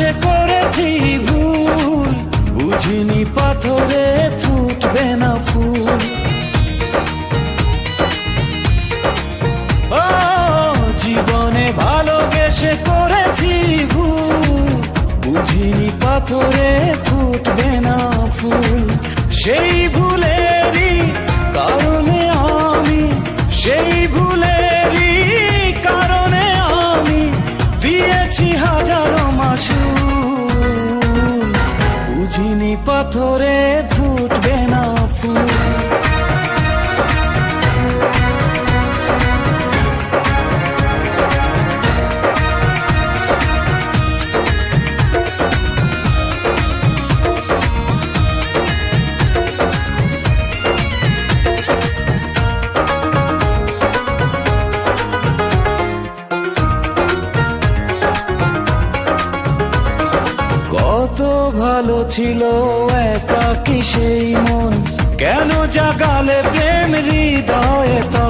ভালোবেসে করেছি ভুল। বুঝিনি পাথরে ফুটবে না ফুল। জীবনে জীবনে গেছে করেছি ভুল। বুঝিনি পাথরে ফুটবে পাথরে ফুটবে না ফুল। ভালো ছিল একাকি সেই মন। কেন জাগালে প্রেম হৃদয়ে তখন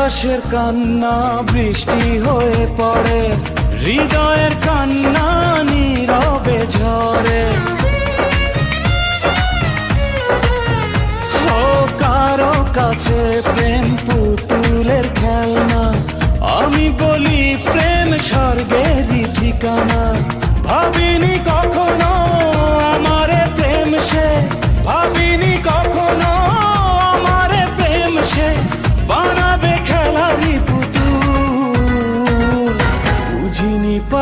আকাশের কান্না, বৃষ্টি হয়ে পড়ে। হৃদয়ের কান্না নীরবে ঝরে। কারও কাছে প্রেম পুতুলের খেলনা, আমি বলি প্রেম স্বর্গেরই ঠিকানা। ভাবিনি কখনো আমারে প্রেম সে, ভাবিনি কখনো